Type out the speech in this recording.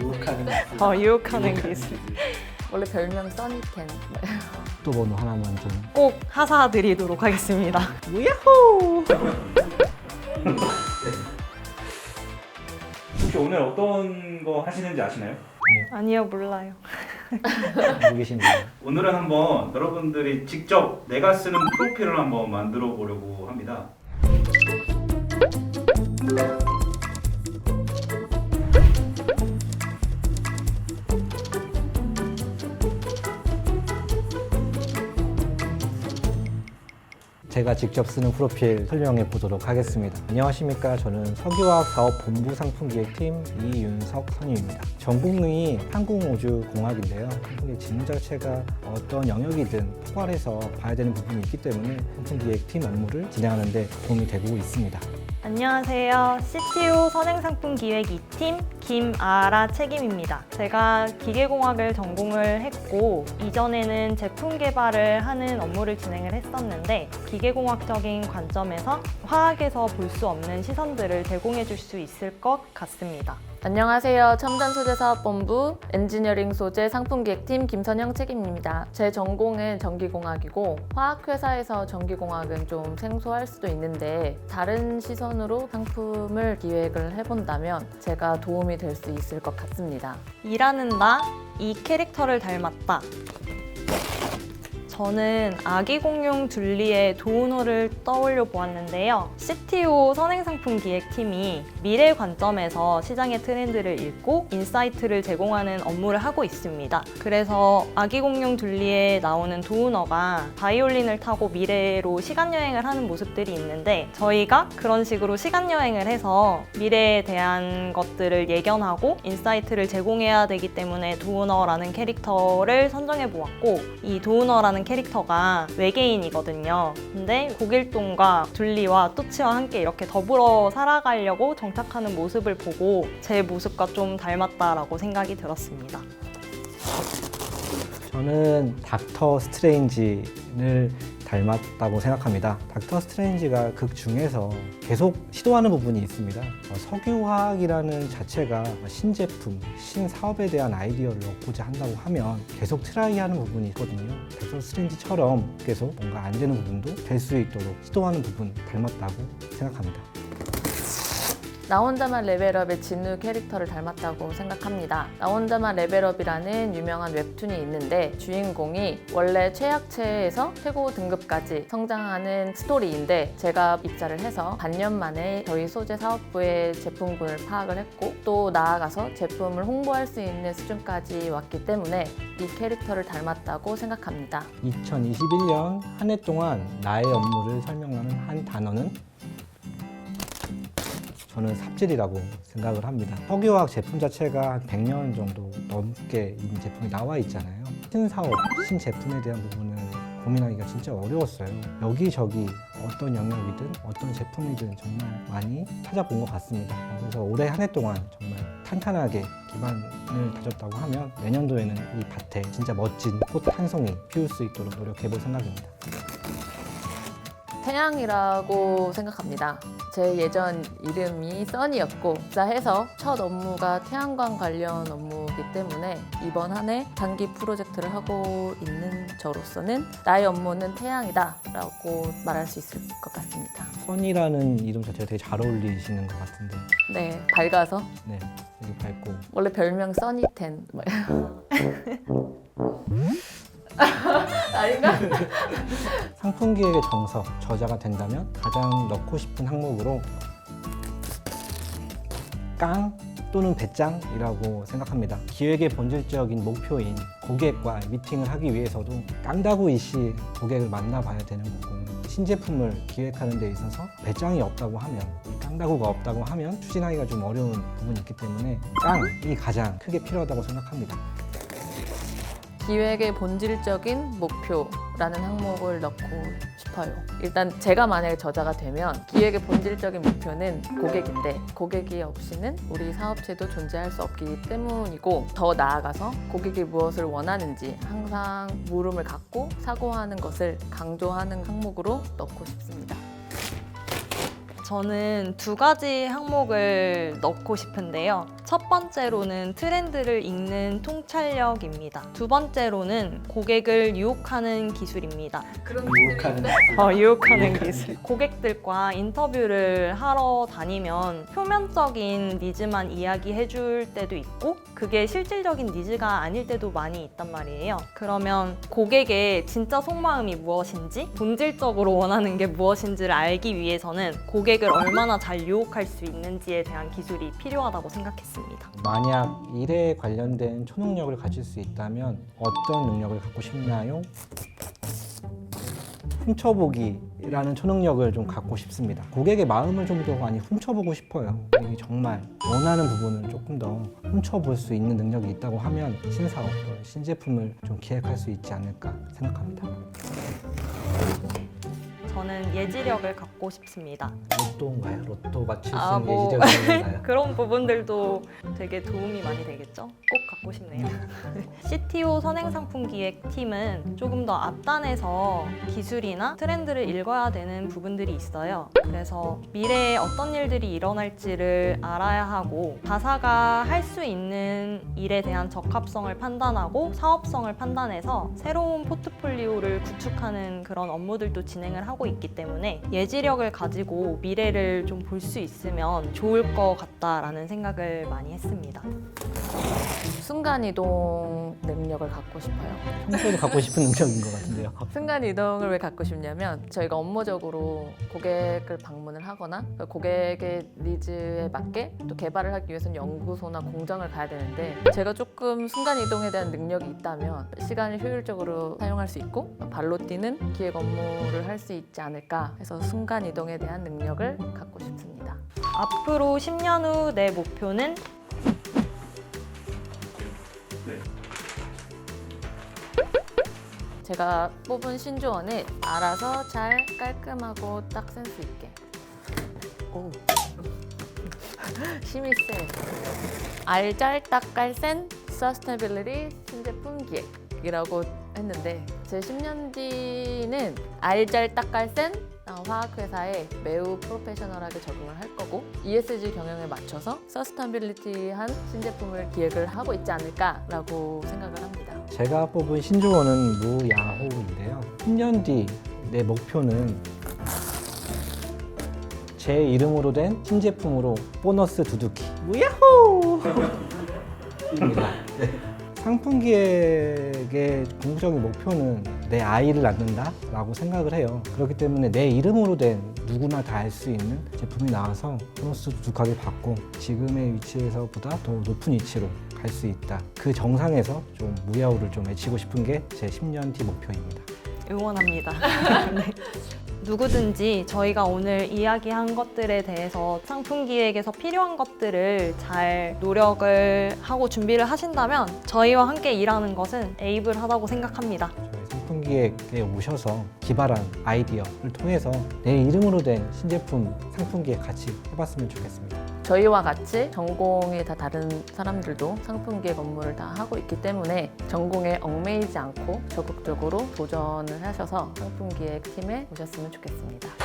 유혹하는 어, 유혹하는 기술. 원래 별명 써니텐. 또 번호 하나만 좀 꼭 하사 드리도록 하겠습니다. 혹시 오늘 어떤 거 하시는지 아시나요? 아니요, 몰라요. 알고 계신가요? 오늘은 한번 여러분들이 직접 내가 쓰는 프로필을 한번 만들어 보려고 합니다. 제가 직접 쓰는 프로필 설명해 보도록 하겠습니다. 안녕하십니까. 저는 석유화학 사업 본부 상품기획팀 이윤석 선임입니다. 전공이 항공우주공학인데요. 항공기 지능 자체가 어떤 영역이든 포괄해서 봐야 되는 부분이 있기 때문에 상품기획팀 업무를 진행하는 데 도움이 되고 있습니다. 안녕하세요. CTO 선행상품 기획 2팀 김아라 책임입니다. 제가 기계공학을 전공을 했고 이전에는 제품 개발을 하는 업무를 진행을 했었는데 기계공학적인 관점에서 화학에서 볼 수 없는 시선들을 제공해 줄 수 있을 것 같습니다. 안녕하세요. 첨단 소재 사업본부 엔지니어링 소재 상품 기획팀 김선영 책임입니다. 제 전공은 전기공학이고 화학회사에서 전기공학은 좀 생소할 수도 있는데 다른 시선으로 상품을 기획을 해본다면 제가 도움이 될 수 있을 것 같습니다. 일하는 나 이 캐릭터를 닮았다. 저는 아기 공룡 둘리의 도우노를 떠올려 보았는데요. CTO 선행상품 기획팀이 미래 관점에서 시장의 트렌드를 읽고 인사이트를 제공하는 업무를 하고 있습니다. 그래서 아기 공룡 둘리에 나오는 도우너가 바이올린을 타고 미래로 시간 여행을 하는 모습들이 있는데 저희가 그런 식으로 시간 여행을 해서 미래에 대한 것들을 예견하고 인사이트를 제공해야 되기 때문에 도우너라는 캐릭터를 선정해 보았고 이 도우너라는 캐릭터가 외계인이거든요. 근데 고길동과 둘리와 또치와 함께 이렇게 더불어 살아가려고 정착하는 모습을 보고 제 모습과 좀 닮았다라고 생각이 들었습니다. 저는 닥터 스트레인지를 닮았다고 생각합니다. 닥터 스트레인지가 극 중에서 계속 시도하는 부분이 있습니다. 어, 석유화학이라는 자체가 신제품, 신사업에 대한 아이디어를 얻고자 한다고 하면 계속 트라이하는 부분이 있거든요. 닥터 스트레인지처럼 계속 뭔가 안 되는 부분도 될 수 있도록 시도하는 부분 닮았다고 생각합니다. 나 혼자만 레벨업의 진우 캐릭터를 닮았다고 생각합니다. 나 혼자만 레벨업이라는 유명한 웹툰이 있는데 주인공이 원래 최약체에서 최고 등급까지 성장하는 스토리인데 제가 입사를 해서 반년 만에 저희 소재 사업부의 제품군을 파악을 했고 또 나아가서 제품을 홍보할 수 있는 수준까지 왔기 때문에 이 캐릭터를 닮았다고 생각합니다. 2021년 한 해 동안 나의 업무를 설명하는 한 단어는 저는 삽질이라고 생각을 합니다. 석유화학 제품 자체가 한 100년 정도 넘게 이미 제품이 나와 있잖아요. 신사업, 신제품에 대한 부분을 고민하기가 진짜 어려웠어요. 여기저기 어떤 영역이든 어떤 제품이든 정말 많이 찾아본 것 같습니다. 그래서 올해 한 해 동안 정말 탄탄하게 기반을 다졌다고 하면 내년도에는 이 밭에 진짜 멋진 꽃 한 송이 피울 수 있도록 노력해 볼 생각입니다. 태양이라고 생각합니다. 제 예전 이름이 써니였고 입사해서 첫 업무가 태양광 관련 업무이기 때문에 이번 한 해 장기 프로젝트를 하고 있는 저로서는 나의 업무는 태양이다 라고 말할 수 있을 것 같습니다. 선이라는 이름 자체가 되게 잘 어울리시는 것 같은데. 네, 밝아서? 네 되게 밝고. 원래 별명 써니텐 아닌가? 상품 기획의 정석 저자가 된다면 가장 넣고 싶은 항목으로 깡 또는 배짱이라고 생각합니다. 기획의 본질적인 목표인 고객과 미팅을 하기 위해서도 깡다구 이씨 고객을 만나봐야 되는 거고 신제품을 기획하는 데 있어서 배짱이 없다고 하면 이 깡다구가 없다고 하면 추진하기가 좀 어려운 부분이 있기 때문에 깡이 가장 크게 필요하다고 생각합니다. 기획의 본질적인 목표라는 항목을 넣고 싶어요. 일단 제가 만약에 저자가 되면 기획의 본질적인 목표는 고객인데 고객이 없이는 우리 사업체도 존재할 수 없기 때문이고 더 나아가서 고객이 무엇을 원하는지 항상 물음을 갖고 사고하는 것을 강조하는 항목으로 넣고 싶습니다. 저는 두 가지 항목을 넣고 싶은데요. 첫 번째로는 트렌드를 읽는 통찰력입니다. 두 번째로는 고객을 유혹하는 기술입니다. 그런 유혹하는 어, 유혹하는 기술. 고객들과 인터뷰를 하러 다니면 표면적인 니즈만 이야기해 줄 때도 있고 그게 실질적인 니즈가 아닐 때도 많이 있단 말이에요. 그러면 고객의 진짜 속마음이 무엇인지 본질적으로 원하는 게 무엇인지를 알기 위해서는 고객 을 얼마나 잘 유혹할 수 있는지에 대한 기술이 필요하다고 생각했습니다. 만약 일에 관련된 초능력을 가질 수 있다면 어떤 능력을 갖고 싶나요? 훔쳐보기라는 초능력을 좀 갖고 싶습니다. 고객의 마음을 좀 더 많이 훔쳐보고 싶어요. 이게 정말 원하는 부분을 조금 더 훔쳐볼 수 있는 능력이 있다고 하면 신사업 또 신제품을 좀 기획할 수 있지 않을까 생각합니다. 저는 예지력을 갖고 싶습니다. 로또인가요? 로또 맞출 수 아, 있는 뭐. 예지력이 있는가요? 그런 부분들도 되게 도움이 많이 되겠죠? 꼭 갖고 싶네요. CTO 선행상품 기획 팀은 조금 더 앞단에서 기술이나 트렌드를 읽어야 되는 부분들이 있어요. 그래서 미래에 어떤 일들이 일어날지를 알아야 하고 자사가 할 수 있는 일에 대한 적합성을 판단하고 사업성을 판단해서 새로운 포트폴리오를 구축하는 그런 업무들도 진행을 하고 있기 때문에 예지력을 가지고 미래를 좀 볼 수 있으면 좋을 것 같다라는 생각을 많이 했습니다. 순간이동 능력을 갖고 싶어요. 평소에도 갖고 싶은 능력인 것 같은데요. 순간이동을 왜 갖고 싶냐면 저희가 업무적으로 고객을 방문을 하거나 그 고객의 니즈에 맞게 또 개발을 하기 위해서는 연구소나 공장을 가야 되는데 제가 조금 순간이동에 대한 능력이 있다면 시간을 효율적으로 사용할 수 있고 발로 뛰는 기획 업무를 할 수 있지 않을까 해서 순간 이동에 대한 능력을 갖고 싶습니다. 앞으로 10년 후 내 목표는 네. 제가 뽑은 신조어는 알아서 잘 깔끔하고 딱 센스 있게. 오. 힘이 세. 알잘딱깔센 서스테빌리티 신제품 기획이라고 했는데 제 10년 뒤는 알잘딱깔센 어, 화학 회사에 매우 프로페셔널하게 적응을 할 거고 ESG 경영에 맞춰서 서스테빌리티한 신제품을 기획을 하고 있지 않을까라고 생각을 합니다. 제가 뽑은 신조어는 무야호인데요. 10년 뒤 내 목표는 제 이름으로 된 신제품으로 보너스 두둑히 무야호! 입니다. 네. 상품 기획의 궁극적인 목표는 내 아이를 낳는다라고 생각을 해요. 그렇기 때문에 내 이름으로 된 누구나 다 알 수 있는 제품이 나와서 보너스 두둑하게 받고 지금의 위치에서보다 더 높은 위치로 갈 수 있다. 그 정상에서 좀 무야호를 좀 외치고 싶은 게 제 10년 뒤 목표입니다. 응원합니다. 네. 누구든지 저희가 오늘 이야기한 것들에 대해서 상품 기획에서 필요한 것들을 잘 노력을 하고 준비를 하신다면 저희와 함께 일하는 것은 에이블하다고 생각합니다. 상품 기획에 오셔서 기발한 아이디어를 통해서 내 이름으로 된 신제품 상품 기획 같이 해봤으면 좋겠습니다. 저희와 같이 전공이 다 다른 사람들도 상품 기획 업무를 다 하고 있기 때문에 전공에 얽매이지 않고 적극적으로 도전을 하셔서 상품 기획 팀에 오셨으면 좋겠습니다.